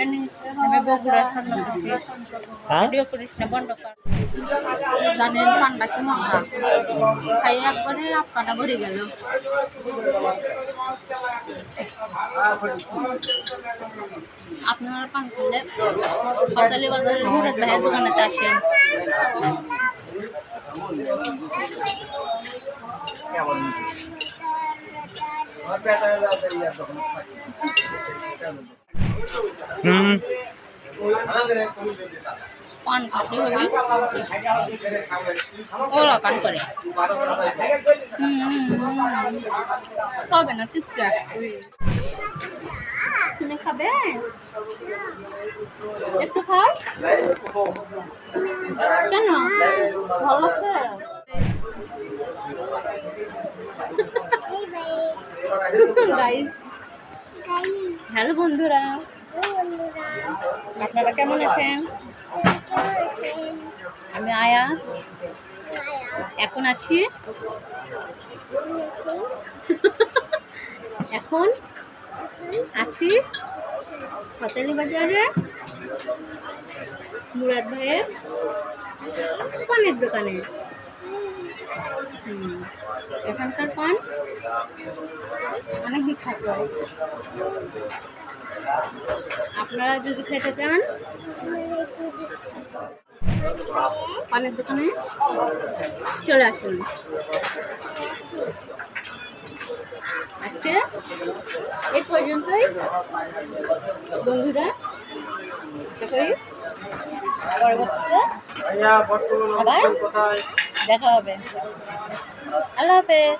জানি আমি বগুড়ার সামনে থাকি ভিডিও করিস না বন্ধ কর জানেন ঠান্ডা কি মজা খাই একবারে আক্কাটা ভরে গেল আপনারা পান খেলে সকালে বাজারে ঘুরে যায় দোকানেতে আসেন পান খাতে হবে ওরা পান করে। হবে না টিপটা তুমি খাবে একটু খাও কেন ভালো লাগছে গাইস হ্যালো বন্ধুরা। আপনারা কেমন আছেন? আমি আয়া। এখন আছি। এখন আছি হতালি বাজারে। মুরাদ ভাইয়ের পানের দোকানে। এখানকার পান অনেক বিখ্যাত। আপনারা যদি খেতে চান পানের দোকানে চলে আসুন। আজকে এই পর্যন্তই। বন্ধুরা পরবর্তীতে আবার দেখা হবে। আল্লাহ হাফেজ